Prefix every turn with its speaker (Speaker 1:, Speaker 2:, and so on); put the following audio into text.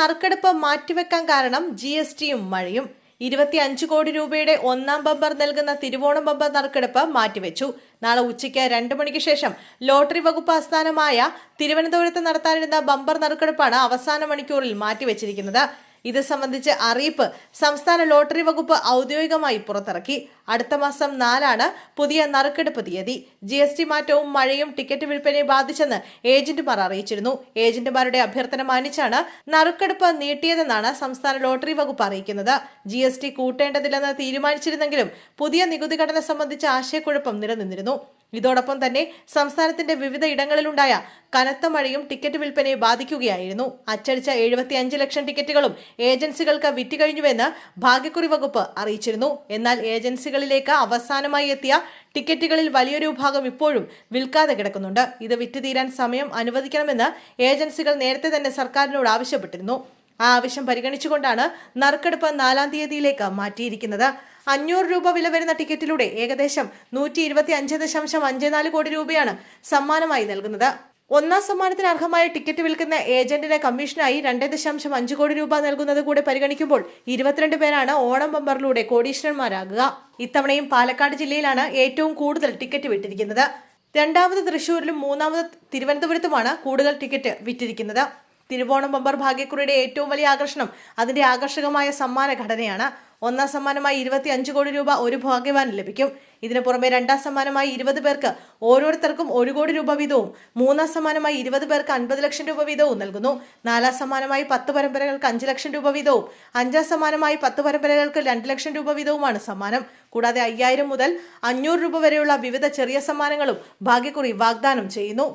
Speaker 1: നറുക്കെടുപ്പ് മാറ്റിവെക്കാൻ കാരണം ജി എസ് ടിയും മഴയും. ഇരുപത്തി അഞ്ച് കോടി രൂപയുടെ ഒന്നാം ബമ്പർ നൽകുന്ന തിരുവോണം ബമ്പർ നറുക്കെടുപ്പ് മാറ്റിവെച്ചു. നാളെ ഉച്ചയ്ക്ക് രണ്ട് മണിക്ക് ശേഷം ലോട്ടറി വകുപ്പ് ആസ്ഥാനമായ തിരുവനന്തപുരത്ത് നടത്താനിരുന്ന ബമ്പർ നറുക്കെടുപ്പാണ് അവസാന മണിക്കൂറിൽ മാറ്റിവെച്ചിരിക്കുന്നത്. ഇത് സംബന്ധിച്ച് അറിയിപ്പ് സംസ്ഥാന ലോട്ടറി വകുപ്പ് ഔദ്യോഗികമായി പുറത്തിറക്കി. അടുത്ത മാസം നാലാണ് പുതിയ നറുക്കെടുപ്പ് തീയതി. ജി എസ് ടി മാറ്റവും മഴയും ടിക്കറ്റ് വിൽപ്പനയെ ബാധിച്ചെന്ന് ഏജന്റുമാർ അറിയിച്ചിരുന്നു. ഏജന്റുമാരുടെ അഭ്യർത്ഥന മാനിച്ചാണ് നറുക്കെടുപ്പ് നീട്ടിയതെന്നാണ് സംസ്ഥാന ലോട്ടറി വകുപ്പ് അറിയിക്കുന്നത്. ജി എസ് ടി കൂട്ടേണ്ടതില്ലെന്ന് തീരുമാനിച്ചിരുന്നെങ്കിലും പുതിയ നികുതി ഘടന സംബന്ധിച്ച ആശയക്കുഴപ്പം നിലനിന്നിരുന്നു. ഇതോടൊപ്പം തന്നെ സംസ്ഥാനത്തിന്റെ വിവിധ ഇടങ്ങളിലുണ്ടായ കനത്ത മഴയും ടിക്കറ്റ് വിൽപ്പനയെ ബാധിക്കുകയായിരുന്നു. അച്ചടിച്ച എഴുപത്തിയഞ്ച് ലക്ഷം ടിക്കറ്റുകളും ഏജൻസികൾക്ക് വിറ്റുകഴിഞ്ഞുവെന്ന് ഭാഗ്യക്കുറി വകുപ്പ് അറിയിച്ചിരുന്നു. എന്നാൽ ഏജൻസികളിലേക്ക് അവസാനമായി എത്തിയ ടിക്കറ്റുകളിൽ വലിയൊരു ഭാഗം ഇപ്പോഴും വിൽക്കാതെ കിടക്കുന്നുണ്ട്. ഇത് വിറ്റുതീരാൻ സമയം അനുവദിക്കണമെന്ന് ഏജൻസികൾ നേരത്തെ തന്നെ സർക്കാരിനോട് ആവശ്യപ്പെട്ടിരുന്നു. ആ ആവശ്യം പരിഗണിച്ചുകൊണ്ടാണ് നറുക്കെടുപ്പ് നാലാം തീയതിയിലേക്ക് മാറ്റിയിരിക്കുന്നത്. അഞ്ഞൂറ് രൂപ വില വരുന്ന ടിക്കറ്റിലൂടെ ഏകദേശം നൂറ്റി ഇരുപത്തി അഞ്ച് ദശാംശം അഞ്ച് നാല് കോടി രൂപയാണ് സമ്മാനമായി നൽകുന്നത്. ഒന്നാം സമ്മാനത്തിന് അർഹമായ ടിക്കറ്റ് വിൽക്കുന്ന ഏജന്റിന് കമ്മീഷനായി രണ്ട് ദശാംശം അഞ്ച് കോടി രൂപ നൽകുന്നത് കൂടെ പരിഗണിക്കുമ്പോൾ ഇരുപത്തിരണ്ട് പേരാണ് ഓണം ബമ്പറിലൂടെ കോടീശ്വരന്മാരാകുക. ഇത്തവണയും പാലക്കാട് ജില്ലയിലാണ് ഏറ്റവും കൂടുതൽ ടിക്കറ്റ് വിട്ടിരിക്കുന്നത്. രണ്ടാമത് തൃശൂരിലും മൂന്നാമത് തിരുവനന്തപുരത്തുമാണ് കൂടുതൽ ടിക്കറ്റ് വിറ്റിരിക്കുന്നത്. തിരുവോണം ബമ്പർ ഭാഗ്യക്കുറിയുടെ ഏറ്റവും വലിയ ആകർഷണം അതിന്റെ ആകർഷകമായ സമ്മാന ഘടനയാണ്. ഒന്നാം സമ്മാനമായി ഇരുപത്തി അഞ്ച് കോടി രൂപ ഒരു ഭാഗ്യവാൻ ലഭിക്കും. ഇതിനു പുറമെ രണ്ടാം സമ്മാനമായി ഇരുപത് പേർക്ക് ഓരോരുത്തർക്കും ഒരു കോടി രൂപ വീതവും മൂന്നാം സമ്മാനമായി ഇരുപത് പേർക്ക് അൻപത് ലക്ഷം രൂപ വീതവും നൽകുന്നു. നാലാം സമ്മാനമായി പത്ത് പരമ്പരകൾക്ക് അഞ്ച് ലക്ഷം രൂപ വീതവും അഞ്ചാം സമ്മാനമായി പത്ത് പരമ്പരകൾക്ക് രണ്ട് ലക്ഷം രൂപ വീതവുമാണ് സമ്മാനം. കൂടാതെ അയ്യായിരം മുതൽ അഞ്ഞൂറ് രൂപ വരെയുള്ള വിവിധ ചെറിയ സമ്മാനങ്ങളും ഭാഗ്യക്കുറി വാഗ്ദാനം ചെയ്യുന്നു.